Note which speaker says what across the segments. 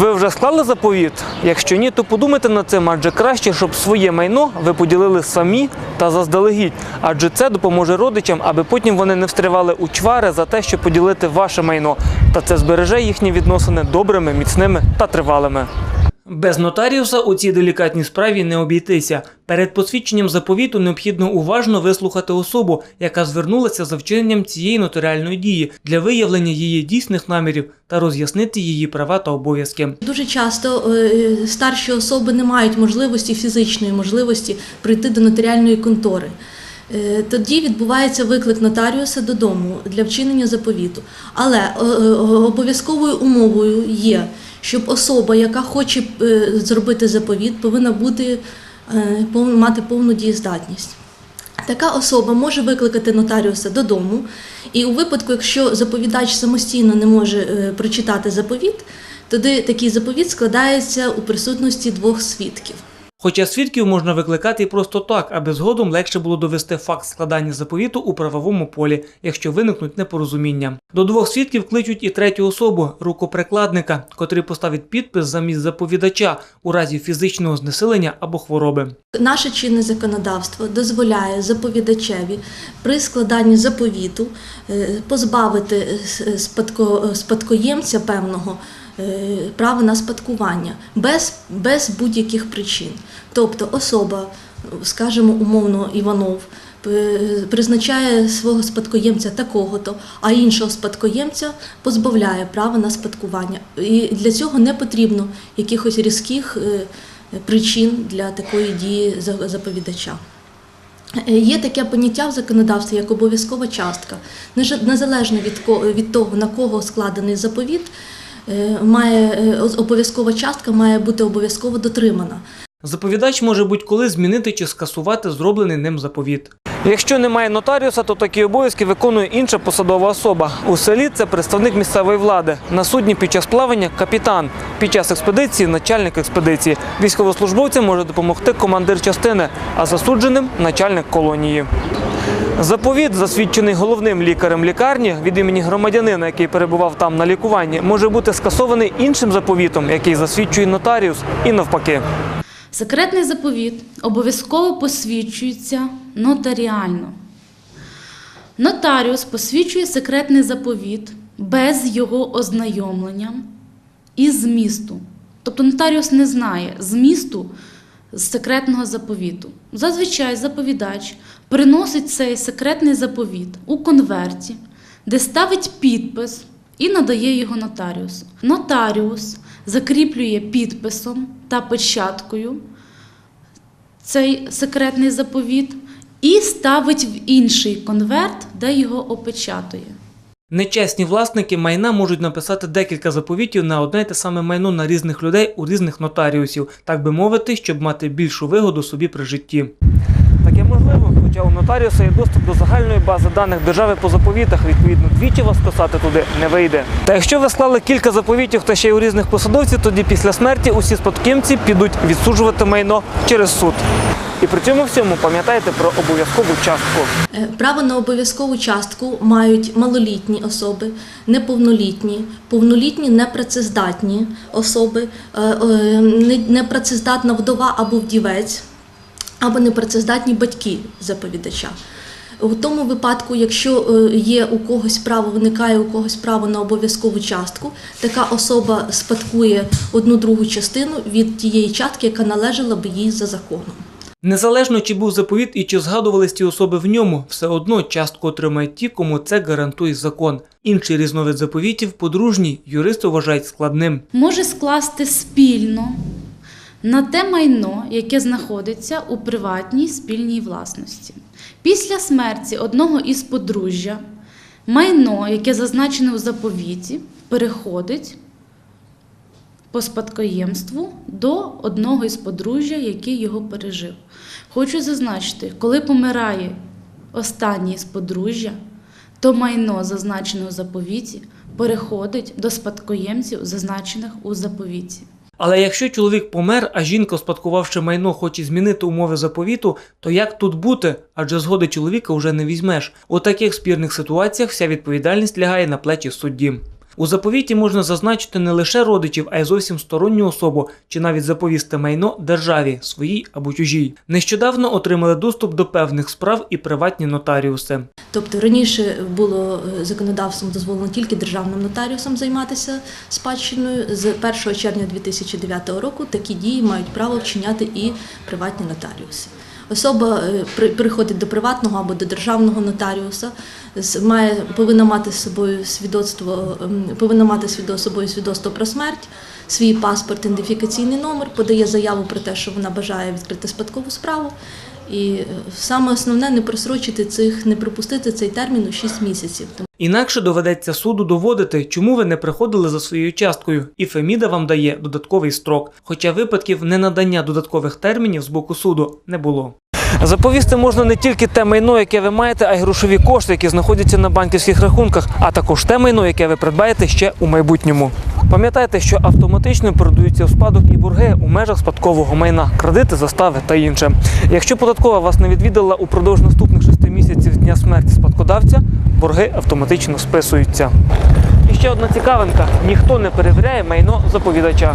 Speaker 1: Ви вже склали заповіт? Якщо ні, то подумайте над цим, адже краще, щоб своє майно ви поділили самі та заздалегідь. Адже це допоможе родичам, аби потім вони не встривали у чвари за те, щоб поділити ваше майно. Та це збереже їхні відносини добрими, міцними та тривалими. Без нотаріуса у цій делікатній справі не обійтися. Перед посвідченням заповіту необхідно уважно вислухати особу, яка звернулася за вчиненням цієї нотаріальної дії для виявлення її дійсних намірів та роз'яснити її права та обов'язки.
Speaker 2: Дуже часто е, старші особи не мають можливості фізичної можливості прийти до нотаріальної контори. Е, Тоді відбувається виклик нотаріуса додому для вчинення заповіту. Але е, е, обов'язковою умовою є, щоб особа, яка хоче зробити заповіт, повинна бути мати повну дієздатність. Така особа може викликати нотаріуса додому, і у випадку, якщо заповідач самостійно не може прочитати заповіт, тоді такий заповіт складається у присутності двох свідків.
Speaker 1: Хоча свідків можна викликати і просто так, аби згодом легше було довести факт складання заповіту у правовому полі, якщо виникнуть непорозуміння. До двох свідків кличуть і третю особу рукоприкладника, котрий поставить підпис замість заповідача у разі фізичного знесилення або хвороби.
Speaker 2: Наше чинне законодавство дозволяє заповідачеві при складанні заповіту е, позбавити е, спадко, спадкоємця певного е, права на спадкування без, без будь-яких причин. Тобто особа, скажімо, умовно Іванов, призначає свого спадкоємця такого-то, а іншого спадкоємця позбавляє права на спадкування. І для цього не потрібно якихось різких е, причин для такої дії заповідача. Е, Є таке поняття в законодавстві як обов'язкова частка. Незалежно від, того, на кого складений заповіт, е, має, е, обов'язкова частка має бути обов'язково дотримана.
Speaker 1: Заповідач може будь-коли змінити чи скасувати зроблений ним заповіт. Якщо немає нотаріуса, то такі обов'язки виконує інша посадова особа. У селі це представник місцевої влади. На судні під час плавання капітан. Під час експедиції начальник експедиції. Військовослужбовцям може допомогти командир частини, а засудженим начальник колонії. Заповіт, засвідчений головним лікарем лікарні від імені громадянина, який перебував там на лікуванні, може бути скасований іншим заповітом, який засвідчує нотаріус, і навпаки.
Speaker 3: Секретний заповіт обов'язково посвідчується нотаріально. Нотаріус посвідчує секретний заповіт без його ознайомлення із змісту. Тобто нотаріус не знає змісту з секретного заповіту. Зазвичай заповідач приносить цей секретний заповіт у конверті, де ставить підпис і надає його нотаріусу. Нотаріус закріплює підписом та печаткою цей секретний заповіт і ставить в інший конверт, де його опечатує.
Speaker 1: Нечесні власники майна можуть написати декілька заповітів на одне те саме майно на різних людей у різних нотаріусів, так би мовити, щоб мати більшу вигоду собі при житті. Таке можливо, хоча у нотаріуса є доступ до загальної бази даних держави по заповітах, відповідно, двічі вас писати туди не вийде. Та якщо ви склали кілька заповітів та ще й у різних посадовців, тоді після смерті усі спадківці підуть відсуджувати майно через суд. І при цьому всьому пам'ятайте про обов'язкову частку.
Speaker 2: Е, Право на обов'язкову частку мають малолітні особи, неповнолітні, повнолітні непрацездатні особи, е, е, не- непрацездатна вдова або вдівець, або непрацездатні батьки заповідача. У тому випадку, якщо е, є у когось право, виникає у когось право на обов'язкову частку, така особа спадкує одну другу частину від тієї частки, яка належала би їй за законом.
Speaker 1: Незалежно чи був заповіт і чи згадувались ті особи в ньому, все одно частку отримають ті, кому це гарантує закон. Інший різновид заповітів подружній юристи вважають складним.
Speaker 3: може скласти спільно на те майно, яке знаходиться у приватній спільній власності. Після смерті одного із подружжя майно, яке зазначене у заповіті, переходить по спадкоємству до одного із подружжя, який його пережив. Хочу зазначити, коли помирає останній з подружжя, то майно, зазначене у заповіті, переходить до спадкоємців, зазначених у заповіті.
Speaker 1: Але якщо чоловік помер, а жінка, успадкувавши майно, хоче змінити умови заповіту, то як тут бути? Адже згоди чоловіка вже не візьмеш. У таких спірних ситуаціях вся відповідальність лягає на плечі судді. У заповіті можна зазначити не лише родичів, а й зовсім сторонню особу, чи навіть заповісти майно державі, своїй або чужій. Нещодавно отримали доступ до певних справ і приватні нотаріуси.
Speaker 2: Тобто раніше було е, законодавством дозволено тільки державним нотаріусам займатися спадщиною. З 1 червня 2009 року такі дії мають право вчиняти і приватні нотаріуси. Особа е, при- приходить до приватного або до державного нотаріуса, має повинна мати з собою свідоцтво, ем, повинна мати з собою свідоцтво про смерть, свій паспорт, ідентифікаційний номер, подає заяву про те, що вона бажає відкрити спадкову справу. І е, саме основне не просрочити цих, не пропустити цей термін у 6 місяців.
Speaker 1: Інакше доведеться суду доводити, чому ви не приходили за своєю часткою, і Феміда вам дає додатковий строк. Хоча випадків ненадання додаткових термінів з боку суду не було. Заповісти можна не тільки те майно, яке ви маєте, а й грошові кошти, які знаходяться на банківських рахунках, а також те майно, яке ви придбаєте ще у майбутньому. Пам'ятайте, що автоматично передаються в спадок і борги у межах спадкового майна, кредити, застави та інше. Якщо податкова вас не відвідала упродовж наступних шести місяців з дня смерті спадкодавця, борги автоматично списуються. І ще одна цікавинка: ніхто не перевіряє майно заповідача.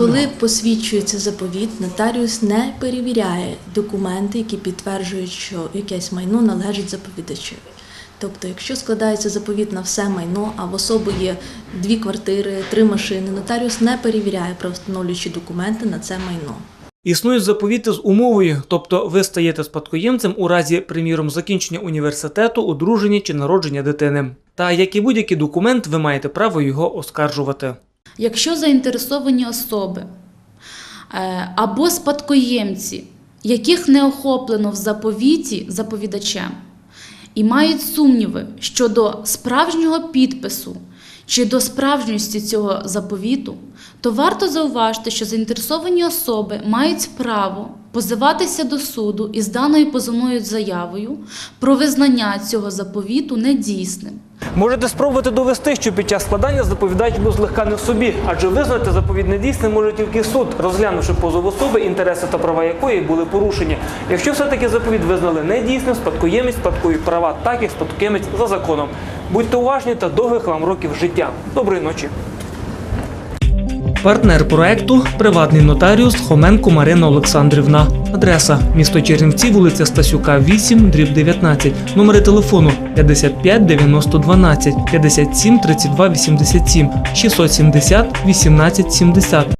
Speaker 2: Коли посвідчується заповіт, нотаріус не перевіряє документи, які підтверджують, що якесь майно належить заповідачеві. Тобто, якщо складається заповіт на все майно, а в особи є дві квартири, три машини, нотаріус не перевіряє правовстановлюючі документи на це майно.
Speaker 1: Існують заповіти з умовою, тобто ви стаєте спадкоємцем у разі, приміром, закінчення університету, одруження чи народження дитини. Та як і будь-який документ, ви маєте право його оскаржувати.
Speaker 3: Якщо заінтересовані особи е, або спадкоємці, яких не охоплено в заповіті заповідачем, і мають сумніви щодо справжнього підпису чи до справжньості цього заповіту, то варто зауважити, що заінтересовані особи мають право позиватися до суду із даною позовною заявою про визнання цього заповіту недійсним.
Speaker 1: Можете спробувати довести, що під час складання заповідач був злегка не в собі, адже визнати заповідь недійсним може тільки суд, розглянувши позов особи, інтереси та права якої були порушені. Якщо все-таки заповідь визнали недійсним, спадкоємець спадкує права, так як спадкоємець за законом. Будьте уважні та довгих вам років життя. Доброї ночі. Партнер проекту приватний нотаріус Хоменко Марина Олександрівна. Адреса місто Чернівці, вулиця Стасюка, 8, дріб 19. Номери телефону 55 90 12, 57 32 87, 670 18 70.